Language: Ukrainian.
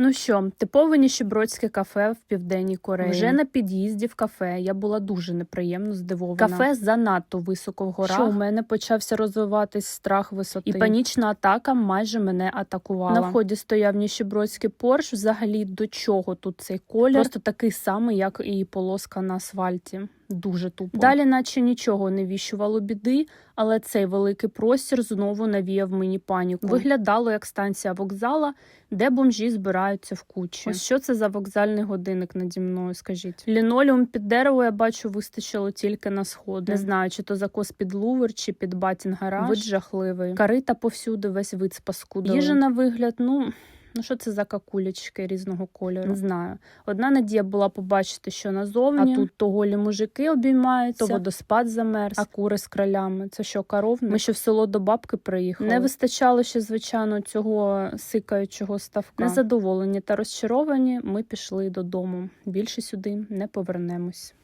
Ну що, типове ніщебродське кафе в південній Кореї. Вже на під'їзді в кафе я була дуже неприємно здивована. Кафе занадто високо в горах. Що у мене почався розвиватись страх висоти. І панічна атака майже мене атакувала. На вході стояв ніщебродський порш. Взагалі до чого тут цей колір? Просто такий самий, як і полоска на асфальті. Дуже тупо. Далі, наче нічого не віщувало біди, але цей великий простір знову навіяв мені паніку. Виглядало як станція вокзала, де бомжі збираються в кучі. Ось що це за вокзальний годинник наді мною, скажіть. Лінолеум під дерево я бачу вистачило тільки на сходи. Не знаю, чи то закос під лувер, чи під батін гараж. Вид жахливий. Карита повсюди, весь вид спаскудили. Їжа на вигляд, ну. Ну, що це за какулечки різного кольору? Не знаю. Одна надія була побачити, що назовні, а тут то голі мужики обіймаються, то водоспад замерз, а кури з кралями. Це що, коровник? Ми ще в село до бабки приїхали. Не вистачало ще, звичайно, цього сикаючого ставка. Незадоволені та розчаровані, ми пішли додому. Більше сюди не повернемось.